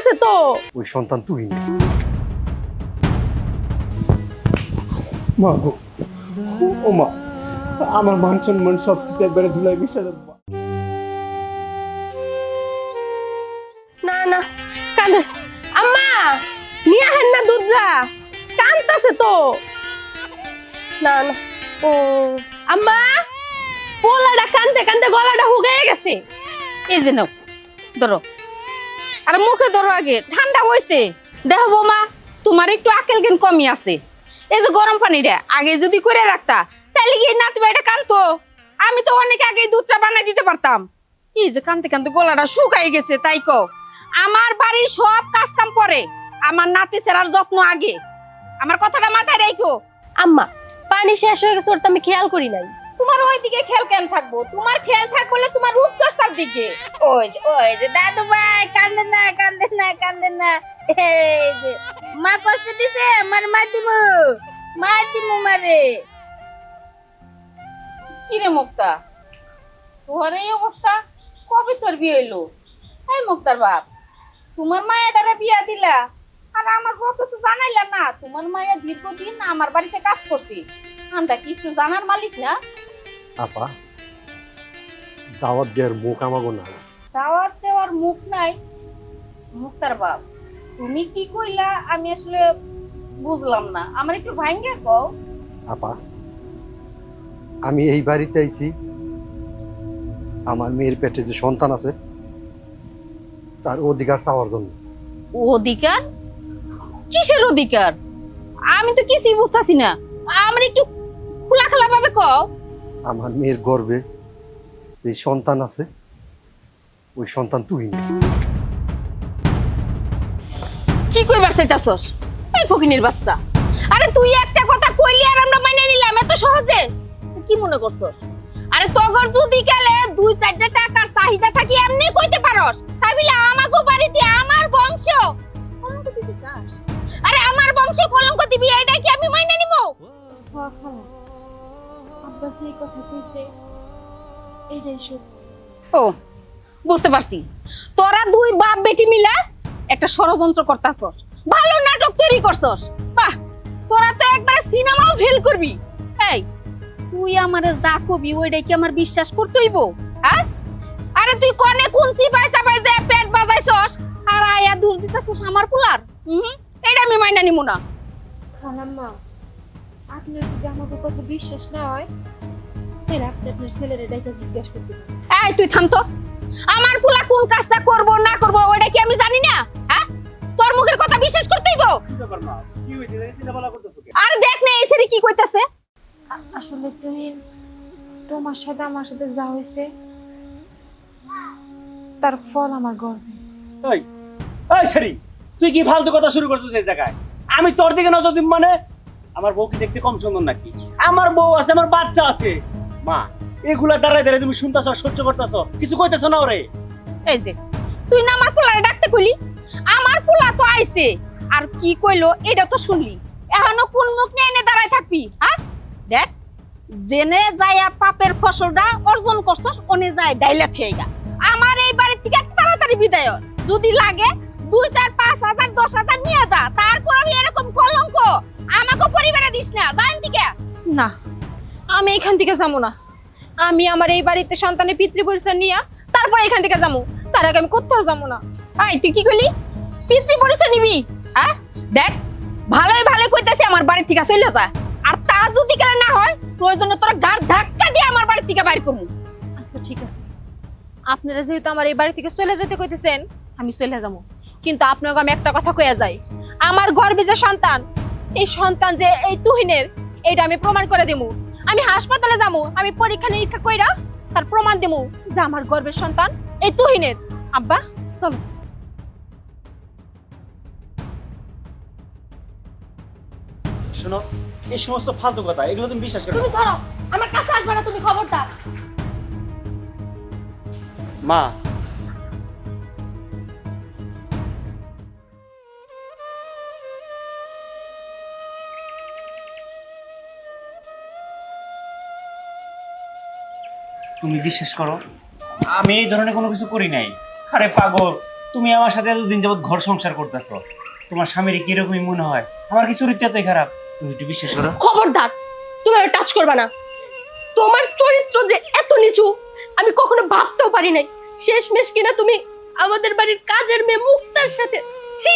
কানতাছে তো? ওই সন্তান তুই না। মা গো ও মা আমার মান সম্মান সব কিছু একবারে ধুলাই মিশে যাবে। না না কান্দে। আম্মা নিয়ে আহেন না দুধরা কানতাছে তো। না না ও আম্মা পোলাটা কানতে কানতে গলাটা হুগাই গেছে। এই যে নাও ধরো। আর মুখে ধরো আগে, ঠান্ডা হয়েছে দেখো বৌমা, তোমার একটু আকেল জ্ঞান কমই আছে। এই যে গরম পানিটা, আগে যদি করে রাখতা তাহলে কি নাতি ভাইটা কানতো? আমি তো অনেক আগে দুধটা বানাই দিতে পারতাম। এই যে কানতে কানতে গলাটা শুকাই গেছে, তাই কো। আমার বাড়ির সব কাজ কাম করে আমার নাতি সেরার যত্ন আগে। আমার কথাটা মাথায় রাখো আম্মা, পানি শেষ হয়ে গেছে ওটা আমি খেয়াল করি নাই। তোমার ওই দিকে খেল কেন থাকব? তোমার খেল থাকব তোমার রূপচর্চার দিকে। ওই যে ওই যে, দাদু ভাই, কান্দে না কান্দে না কান্দে না। মা কষ্ট দিছে, আমার মা দিব। মা দিব মারে। কিরে মুক্তা? তোর এই অবস্থা কবে তোর বিয়ে হইল? এই মুক্তার বাপ, তোমার মায়াটারে বিয়া দিলা, আর আমার বউ কিছু জানাইলা না। তোমার মায়া দীর্ঘদিন আমার বাড়িতে কাজ করছি আমরা কিছু জানার মালিক না? আপা দাওয়াত দেওয়ার মুখ আমাগো না দাওয়াত দেওয়ার মুখ নাই মুক্তার বাপ। তুমি কি কইলা আমি আসলে বুঝলাম না। আমার একটু ভাঙ্গে কও। আপা আমি এই বাড়িতে আইছি আমার মেয়ের পেটে যে সন্তান আছে তার অধিকার চাওয়ার জন্য। অধিকার? কিসের অধিকার? আমি তো কিছুই বুঝতাছি না। আমার একটু খোলা খোলা ভাবে কও। আমার মেয়ের গর্বে যে সন্তান আছে ওই সন্তান তুই না। কি কইবার চাইতাছস? এই ফকিনের বাচ্চা। আরে তুই একটা কথা কইলি আর আমরা মাইনে নিলাম এত সহজে? কি মনে করছস? আরে তগর যদি গেলে দুই চারটা টাকার চাহিদা থাকি এমনি কইতে পারস? তাই বলে আমাগো বাড়িতে আমার বংশ। কলঙ্ক দিতে চাস? আরে আমার বংশ কলঙ্ক দিবি এটা কি আমি মাইনে নিব ও, বুঝতে পারছি। তোরা দুই বাপ বেটি মিলা একটা ষড়যন্ত্র করতাছস। ভালো নাটক তৈরি করছস। বাহ, তোরা তো একবারে সিনেমাও ফেল করবি। এই, তুই আমারে যা কবি, ওইটাই কি আমার বিশ্বাস করতে হইব? হ্যাঁ আরে তুই কনে কুঞ্চি বাইসা বাইসা পেট বাজাইছস? আর আয়া দূর দিতেছস আমার পুলার? হুম এটা আমি মাইনা নিমু না। খালাম্মা আপনার যদি আমাকে কথা বিশ্বাস না হয় তাহলে আপনি আপনার ছেলের ডাইকা জিজ্ঞেস করতে পারেন। এই তুই থাম তো। আমার পুলা কোন কাজটা করব না করব ওইটা কি আমি জানি না? হ্যাঁ? তোর মুখের কথা বিশ্বাস করতে হইব আর দেখ না এই কি কইতাছে? আসলে তুমি তোমার সাথে আমার সাথে যা হয়েছে তার ফল আমার গর্বে এই এই সেরি তুই কি ফালতু কথা শুরু করছিস এই জায়গায়? আমি তোর দিকে নজর দিব মানে আমার বউ কি দেখতে কম সুন্দর নাকি? আমার বউ আছে, আমার বাচ্চা আছে। মা, এগুলা দাঁড়ায় দাঁড়ায় তুমি শুনতেছ, সহ্য করতেছ, কিছু কইতেছ না ওরে? এই যে, তুই না আমার পোলারে ডাকতে কইলি? আমার পোলা তো আইছে। আর কি কইলো, এটা তো শুনলি। এখনও কোন মুখ নিয়ে এনে দাঁড়ায় থাকবি হ্যাঁ? দেখ, জেনে যায়া পাপের ফসলটা অর্জন করছস ওনে যায় ডাইলা থেইগা আমার এই বাড়ি থেকে তাড়াতাড়ি বিদায়। যদি লাগে, দুই চার, পাঁচ হাজার, দশ হাজার নিয়ে যা। তারপর আমি দিস না দিকে না আমি এখান থেকে যাব না। আমি আমার এই বাড়িতে সন্তানের পিতৃ পরিচয় নিয়ে তারপর এখান থেকে যাব। তার আগে আমি কোথাও যাব না। আই তুই কি কইলি পিতৃ পরিচয় নিবি? হ্যাঁ? দেখ ভালোই ভালো কইতাছি আমার বাড়ি থেকে চলে যা। আর তা যদি কেন না হয় প্রয়োজনে তোর গাড় ধাক্কা দিয়ে আমার বাড়ি থেকে বাইর করব। আচ্ছা ঠিক আছে। আপনারা যেহেতু আমার এই বাড়ি থেকে চলে যেতে কইতেছেন আমি চলে যাব। কিন্তু আপনাকে আমি একটা কথা কইয়া যাই। আমার গর্বে যে সন্তান এই সন্তান যে এই তুহিনের এইটা আমি প্রমাণ করে দেবো আমি হাসপাতালে যাব আমি পরীক্ষা নিরীক্ষা কইরা তার প্রমাণ দেবো যে আমার গর্বের সন্তান এই তুহিনের। আব্বা চলো। শোনো এই সমস্ত ফালতু কথা এগুলো তুমি বিশ্বাস করো তুমি ধরো আমার কাছে আসবে না তুমি খবরদার মা তুমি বিশ্বাস করো আমি এই ধরনের কোনো কিছু করি নাই। আরে পাগল তুমি আমার সাথে এতদিন যাবত ঘর সংসার করতেছো। তোমার স্বামীর কিরকমই মনে হয়? আমার কি চরিত্রটাই খারাপ? তুমি একটু বিশ্বাস করো। খবরদার তুমি আর টাচ করবে না। তোমার চরিত্র যে এত নিচু আমি কখনো ভাবতেও পারি নাই। শেষমেশ কিনা তুমি আমাদের বাড়ির কাজের মেয়ে মুক্তার সাথে ছি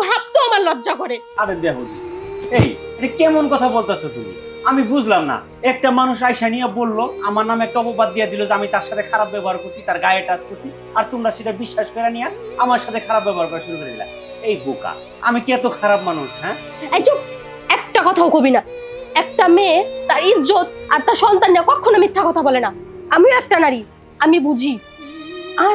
ভাবতেও আমার লজ্জা করে। আরে দেখো এই এটা কেমন কথা বলতেছো তুমি? আমি বুঝলাম না। একটা মানুষ আইসা নিয়ে বলল, আমার নামে একটা অপবাদ দিয়ে দিল যে আমি তার সাথে খারাপ ব্যবহার করছি, তার গায়ে টাচ করছি, আর তোমরা সেটা বিশ্বাস করে নিয়ে আমার সাথে খারাপ ব্যবহার করা শুরু করে এই বোকা, আমি কি এত খারাপ মানুষ হ্যাঁ? একটা কথাও কবি না। একটা মেয়ে তার ইজ্জত আর তার সন্তান নিয়ে কখনো মিথ্যা কথা বলে না। আমিও একটা নারী, আমি বুঝি। আর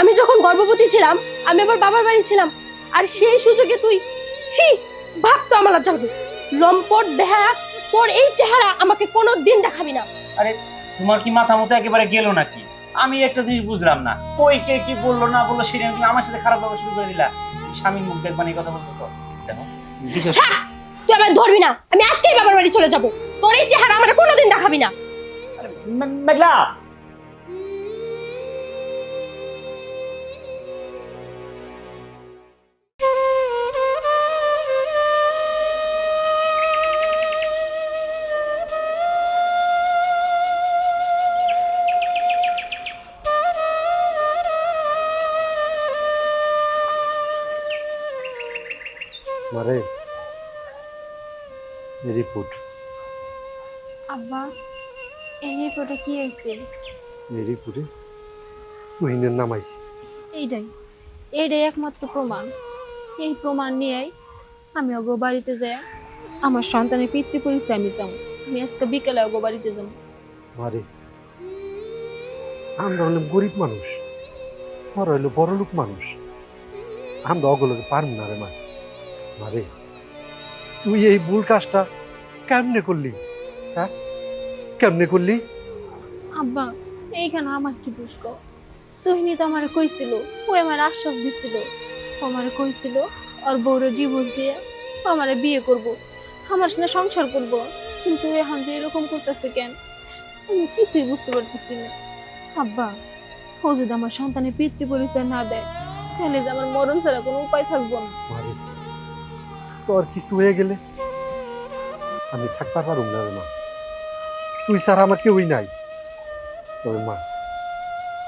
আমি যখন গর্ভবতী ছিলাম, আমি আমার বাবার বাড়ি ছিলাম, আর সেই সুযোগে তুই ছি ভাবতো আমার লজ্জা হবে। লম্পট দেহা তোর এই চেহারা আমাকে কোনো দিন দেখাবি না। তোমার কি মাথা মতো একেবারে গেল নাকি? আমি একটা জিনিস বুঝলাম না। কই কে কি বলল না বলল সেটা তুমি আমার সাথে খারাপ ব্যবহার শুরু করে দিলা। স্বামীর মুখ দেখবা না এই কথা বলতো তো। দেখো ছাড়! তুই আমার ধরবি না। আমি আজকেই বাবার বাড়ি চলে যাব। তোর এই চেহারা আমাকে কোনোদিন দেখাবি না। মেঘলা! রিপোর্ট। আব্বা এই রিপোর্টে কি হয়েছে? এই রিপোর্টে তুহিনের নাম আইছে। এইটাই এইটাই একমাত্র প্রমাণ। এই প্রমাণ নিয়েই আমি অগো বাড়িতে যাই আমার সন্তানের পিতৃ পরিচয় আমি যাব আমি আজকে বিকেলে অগো বাড়িতে যাব মারে আমরা হলাম গরিব মানুষ ওরা হইল বড় লোক মানুষ। আমরা অগলোকে পারব না রে মা। মারে তুই এই ভুল কাজটা কেমনে করলি? হ্যাঁ? কেমনে করলি? আব্বা এইখানে আমার কি দোষ গো তুহিনী তো আমার কইছিল ও আমার আশ্বাস দিছিল। আমার কইছিল ওর বউরে ডিভোর্স দিয়ে আমারে বিয়ে করব আমার সাথে সংসার করব। কিন্তু এখন যে এরকম করতেছে কেন? আমি কিছুই বুঝতে পারতেছি না। আব্বা ও যদি আমার সন্তানের পিতৃ পরিচয় না দেয় তাহলে যে আমার মরণ ছাড়া কোনো উপায় থাকব না। তোর কিছু হয়ে গেলে? আমি থাকতে পারুম না রে মা। তুই স্যার আমার কেউই নাই। তবে মা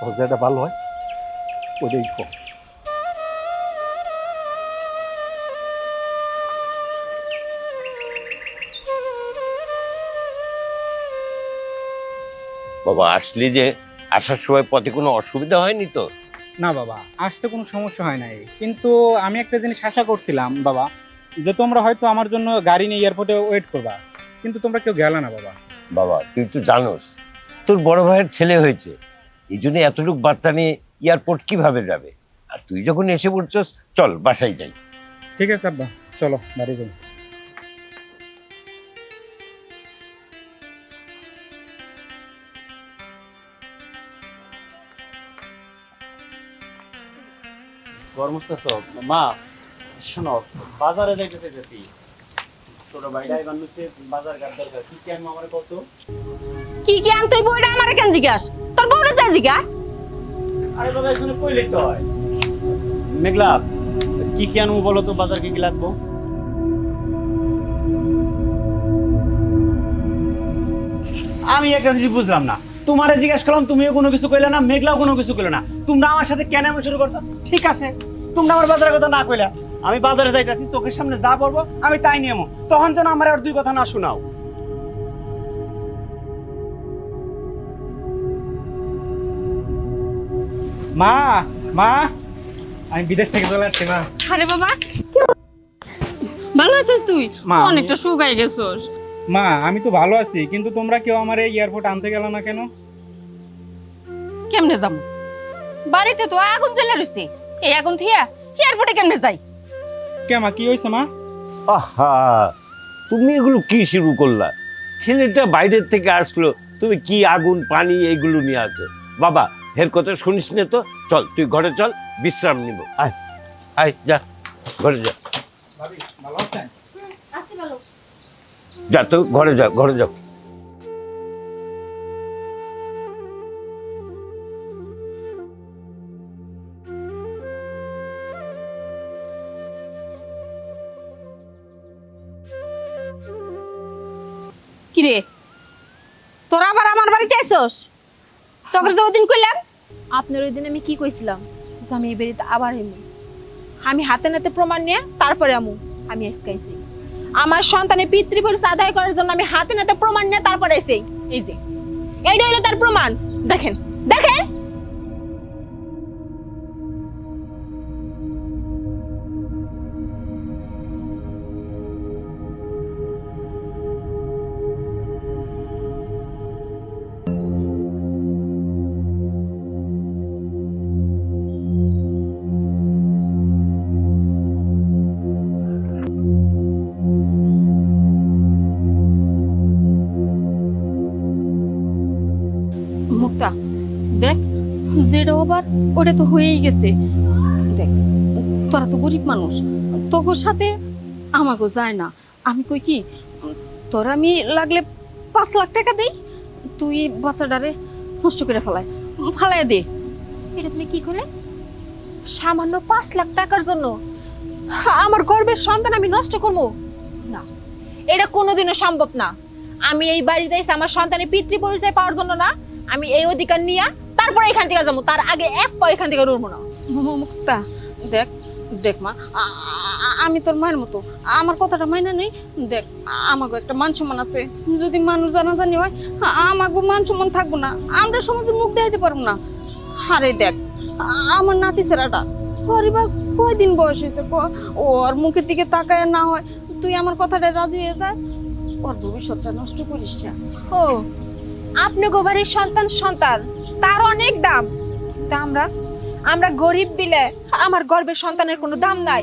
তোর যেটা ভালো হয় ওটাই কর। বাবা আসলি যে আসার সময় পথে কোনো অসুবিধা হয়নি তো? না বাবা আসতে কোনো সমস্যা হয় নাই। কিন্তু আমি একটা জিনিস আশা করছিলাম বাবা যে তোমরা হয়তো আমার জন্য গাড়ি নিয়ে এয়ারপোর্টে ওয়েট করবা কিন্তু তোমরা কেউ গেলে না বাবা। বাবা তুই তো জানোস তোর বড় ভাইয়ের ছেলে হয়েছে। এই জন্য এতটুকু বাচ্চা নিয়ে এয়ারপোর্ট কীভাবে যাবে? আর তুই যখন এসে পড়ছস চল বাসায় যাই। ঠিক আছে আব্বা চলো বাড়ি যাই। কর্মস্থ মা শোনো বাজারে যাইতে চাইতেছি ছোট ভাইটা এবার হচ্ছে বাজার ঘাট দরকার। কি কেন আমার কত কি কি আনতে বইটা আমার কেন জিজ্ঞাস? তোর বউরে যা জিজ্ঞা আরে বাবা এখানে কই লিখতে হয়? মেঘলা কি কি আনব বলো তো বাজার কি কি লাগবো? আমি একটা জিনিস বুঝলাম না। তোমারে জিজ্ঞেস করলাম তুমিও কোনো কিছু কইলে না মেঘলাও কোনো কিছু কইলে না। তোমরা আমার সাথে কেন এমন শুরু করছ? ঠিক আছে। তোমরা আমার বাজারের কথা না কইলা। আমি বাজারে যাইতেছি চোখের সামনে যা বলব আমি তাই নিয়ে তখন যেন আমার আর দুই কথা না শোনাও। মা মা আমি বিদেশ থেকে চলে আসছি মা। আরে বাবা ভালো আছিস তুই? অনেকটা শুকাই গেছস। মা আমি তো ভালো আছি কিন্তু তোমরা কেউ আমার এই এয়ারপোর্ট আনতে গেল না কেন? কেমনে যাব? বাড়িতে তো আগুন জ্বালা রইছে। এই আগুন থিয়া এয়ারপোর্টে কেমনে যাই? কে মা কি হয়েছে মা? আহা তুমি এগুলো কি শুরু করলা? ছেলেটা বাইরের থেকে আসলো তুমি কি আগুন পানি এগুলো নিয়ে আসো বাবা হের কথা শুনিস না তো। চল তুই ঘরে চল বিশ্রাম নিব। আয়। আয় যা ঘরে যা। যা তো ঘরে যা ঘরে যাও কিরে? তোরা আবার আমার বাড়িতে আইসস? তোকে তো ওদিন কইলাম। আপনার ওই দিন আমি কি কইছিলাম? যে আমি এই বাড়িতে আবার এমু আমি হাতে নাতে প্রমাণ নিয়ে তারপরে আমু। আমি আজকাইছি আমার সন্তানের পিতৃপুরুষ আদায় করার জন্য আমি হাতে নাতে প্রমাণ নিয়ে তারপরে এসেই এই যে। এইটা হলো তার প্রমাণ। দেখেন। ওটা তো হয়েই গেছে। দেখ, তোরা তো গরিব মানুষ তোর সাথে আমাকেও যায় না। আমি কই কি, তোরা আমি লাগলে পাঁচ লাখ টাকা দেই, তুই বাচ্চাটারে নষ্ট করে ফেলায় ফালাই দে। এটা তুমি কি করলে সামান্য পাঁচ লাখ টাকার জন্য আমার গর্বের সন্তান আমি নষ্ট করব? না, এটা কোনোদিনও সম্ভব না। আমি এই বাড়িতে আমার সন্তানের পিতৃ পরিচয় পাওয়ার জন্য না, আমি এই অধিকার নিয়ে তারপরে এখান থেকে যাব তার আগে এক পা এখান থেকে উড়বো না। মুক্তা দেখ দেখ মা আমি তোর মায়ের মতো আমার কথাটা মাইনা নেই। দেখ আমাকে একটা মান সম্মান আছে। যদি মানুষ জানা জানাজানি হয় আমাকে মান সম্মান থাকব না। আমরা সমাজে মুখ দেখাইতে পারব না। আরে দেখ আমার নাতি ছেড়াটা পরিবার কয়দিন বয়স হয়েছে ওর মুখের দিকে তাকায় না হয় তুই আমার কথাটা রাজি হয়ে যায় ওর ভবিষ্যৎটা নষ্ট করিস না। ও আপনি গোবারের সন্তান সন্তান। তার অনেক দাম। কিন্তু আমরা আমরা গরিব বিলে আমার গর্বের সন্তানের কোনো দাম নাই।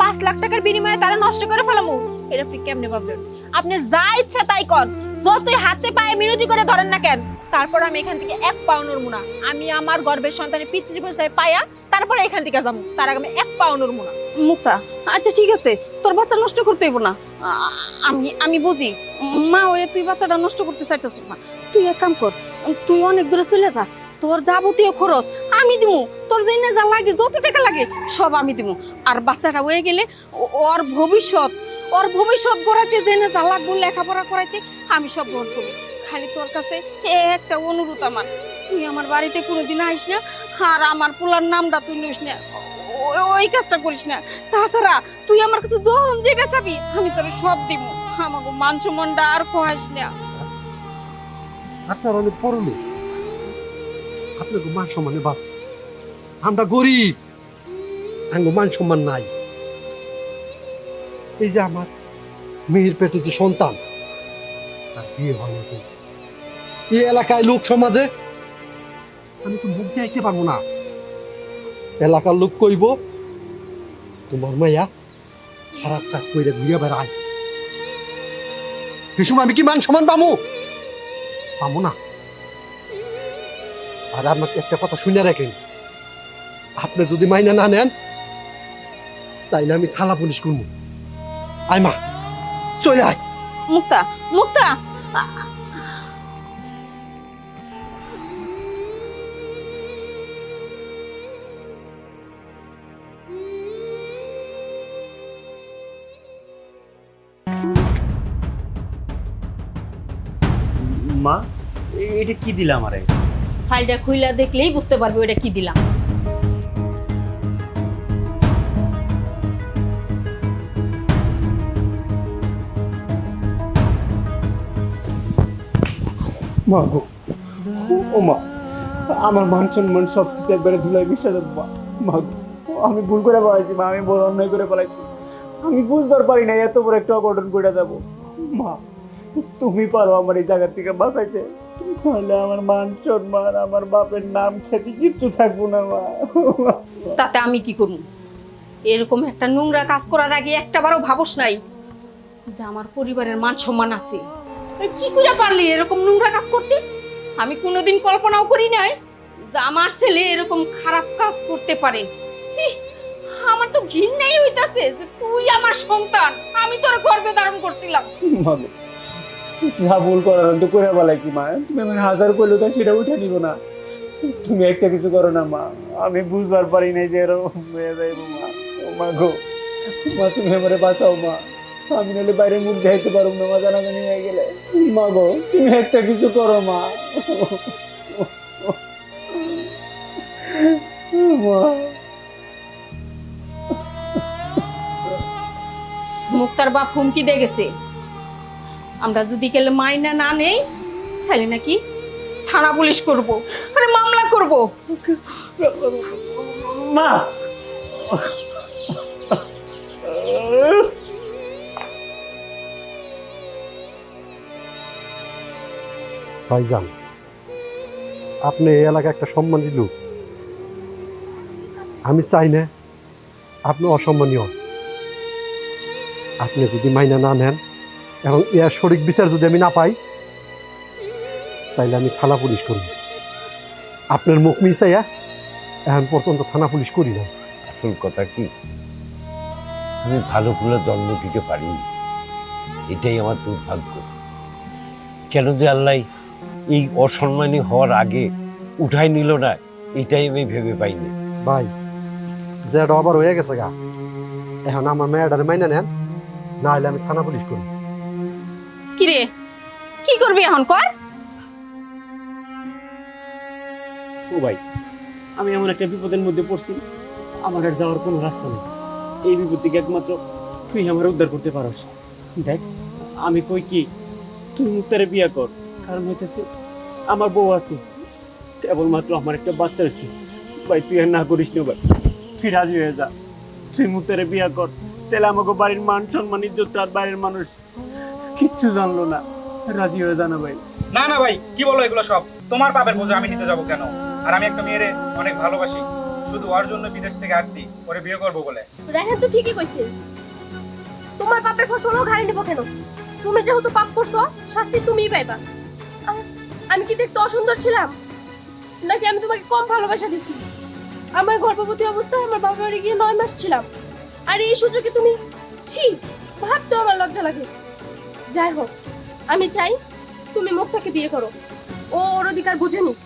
পাঁচ লাখ টাকার বিনিময়ে তারা নষ্ট করে ফেলামু। এটা আপনি কেমনে ভাবলেন? আপনি যা ইচ্ছা তাই কর। যতই হাতে পায়ে মিনতি করে ধরেন না কেন, তারপর আমি এখান থেকে এক পাও নড়বো না। আমি আমার গর্বের সন্তানের পিতৃ পরিচয় পাইয়া তারপরে এখান থেকে যাব। তার আগে আমি এক পাও নড়বো না। মুক্তা আচ্ছা ঠিক আছে। তোর বাচ্চা নষ্ট করতে হইব না। আমি আমি বুঝি। মা হয়ে তুই বাচ্চাটা নষ্ট করতে চাইতেছ না। তুই এক কাম কর তুই অনেক দূরে চলে যা। তোর যাবতীয় খরচ আমি দিমু। তোর জেনে যা লাগে, যত টাকা লাগে, সব আমি দিমু। আর বাচ্চাটা হয়ে গেলে ওর ভবিষ্যৎ ওর ভবিষ্যৎ গড়াইতে জেনে যা লাগবো, লেখাপড়া করাইতে আমি সব গ্রহণ করব। খালি তোর কাছে একটা অনুরোধ আমার। তুই আমার বাড়িতে কোনোদিন আইস না, আর আমার পোলার নামটা তুই নিস না। ওই কাজটা করিস না। তাছাড়া তুই আমার কাছে যখন যেটা চাবি, আমি তোর সব দিব আমাকে মান সম্মানটা আর খোয়াইস না। আপনার অনেক বড় আপনাকে মান সম্মানে বাস আমরা গরিব। আঙ্গ মান সম্মান নাই। এই যে আমার মেয়ের পেটে যে সন্তান, তার বিয়ে হয়। এই এলাকায় লোক সমাজে আমি তো মুখ দেখাইতে পারব না। এলাকার লোক কইব, তোমার মাইয়া খারাপ কাজ কইরা ঘুরিয়া বেড়ায়। এই সময় আমি কি মান সম্মান পামু? পাবো না। আর আপনাকে একটা কথা শুনে রাখেন। আপনি যদি মাইনা না নেন, তাইলে আমি থালা পুলিশ করব। আয় মা, চলে আয়। মুক্তা মুক্তা মা এটা কি দিলাম আরে ফাইলটা খুইলা দেখলেই বুঝতে পারবি ওটা কি দিলাম। মা গো ও মা আমার মান সম্মান সব কিছু একবারে ধুলাই মিশা যাবে মা। মা গো, আমি ভুল করে বলাইছি মা আমি বড় অন্যায় করে বলাইছি আমি বুঝবার পারি না এত বড় একটা অঘটন করে যাব। মা তুমি পারো আমার এই জায়গা থেকে বাঁচাইতে। তাহলে আমার মান সম্মান আমার বাপের নাম খ্যাতি কিচ্ছু থাকব না মা। তাতে আমি কি করব? এরকম একটা নোংরা কাজ করার আগে একটাবারও ভাবস নাই যে আমার পরিবারের মান সম্মান আছে। কি করে পারলি এরকম নোংরা কাজ করতে? আমি কোনোদিন কল্পনাও করি নাই যে আমার ছেলে এরকম খারাপ কাজ করতে পারে। আমার তো ঘৃণাই হইতাছে যে তুই আমার সন্তান আমি তোর গর্বে ধারণ করছিলাম। যা ভুল করার তো করে বলাইছি মা? তুমি আমার হাজার করলে তো সেটা উঠে নিব না। তুমি একটা কিছু করো না, মা। আমি বুঝবার পারি নাই যে এরকম হয়ে যাইব, মা। ও মা গো, মা, তুমি আমারে বাঁচাও, মা। আমি নাহলে বাইরে মুখ দেখাইতে পারব না, মা, জানাজানি হয়ে গেলে। মা গো, তুমি একটা কিছু করো, মা। মা। মুক্তার বাপ হুমকি দিয়ে গেছে। আমরা যদি গেলে মাইনা না নেই তাহলে নাকি থানা পুলিশ করব আরে মামলা করব। মা। ভাইজান আপনি এই এলাকায় একটা সম্মানী লোক। আমি চাই না আপনি অসম্মানীয় আপনি যদি মাইনা না নেন এবং এর সঠিক বিচার যদি আমি না পাই তাইলে আমি থানা পুলিশ করি। আপনার মুখ মিশাইয়া এখন পর্যন্ত থানা পুলিশ করি না আসল কথা কি? আমি ভালো ফুলে জন্ম দিতে পারি এটাই আমার দুর্ভাগ্য। কেন যে আল্লাহ এই অসম্মানী হওয়ার আগে উঠাই নিল না এটাই আমি ভেবে পাইনি। ভাই যেটা আবার হয়ে গেছে গা। এখন আমার মেয়েটার মাইনে নেন না হলে আমি থানা পুলিশ করি। কি রে কি করবি এখন? কর। ও ভাই, আমি এমন একটা বিপদের মধ্যে পড়ছি, আমার আর যাওয়ার কোনো রাস্তা নেই। এই বিপদ থেকে একমাত্র তুই আমার উদ্ধার করতে পারস। দেখ, আমি কই কি, তুই মুক্তারে বিয়া কর। কারণ হইতেছে, আমার বউ আছে, কেবলমাত্র আমার একটা বাচ্চা হয়েছে ভাই, তুই আর না করিস না ভাই। তুই রাজি হয়ে যা। তুই মুক্তারে বিয়া কর। তাহলে আমাকে বাড়ির মান সম্মান, ইজ্জত আর বাইরের মানুষ কিচ্ছু জানলো না। রাজি হয়ে যা না ভাই। না না ভাই কি বলো এগুলো সব? তোমার পাপের বোঝা আমি নিতে যাব কেন? আর আমি একটা মেয়েরে অনেক ভালোবাসি। শুধু ওর জন্য বিদেশ থেকে আসছি ওরে বিয়ে করব বলে। রায়হান তো ঠিকই কইছে। তোমার পাপের ফসলও ঘাড়ে নিব কেন? তুমি যেহেতু পাপ করছ শাস্তি তুমিই পাইবা। আমি কি দেখতে অসুন্দর ছিলাম? নাকি আমি তোমাকে কম ভালোবাসা দিছি? আমার গর্ভবতী অবস্থায় আমার বাবার বাড়ি গিয়ে নয় মাস ছিলাম। আর এই সুযোগে তুমি ছি ভাবতেও আমার লজ্জা লাগে। যাই হোক আমি চাই তুমি মুক্তাকে বিয়ে করো। ও ওর অধিকার বুঝে নিক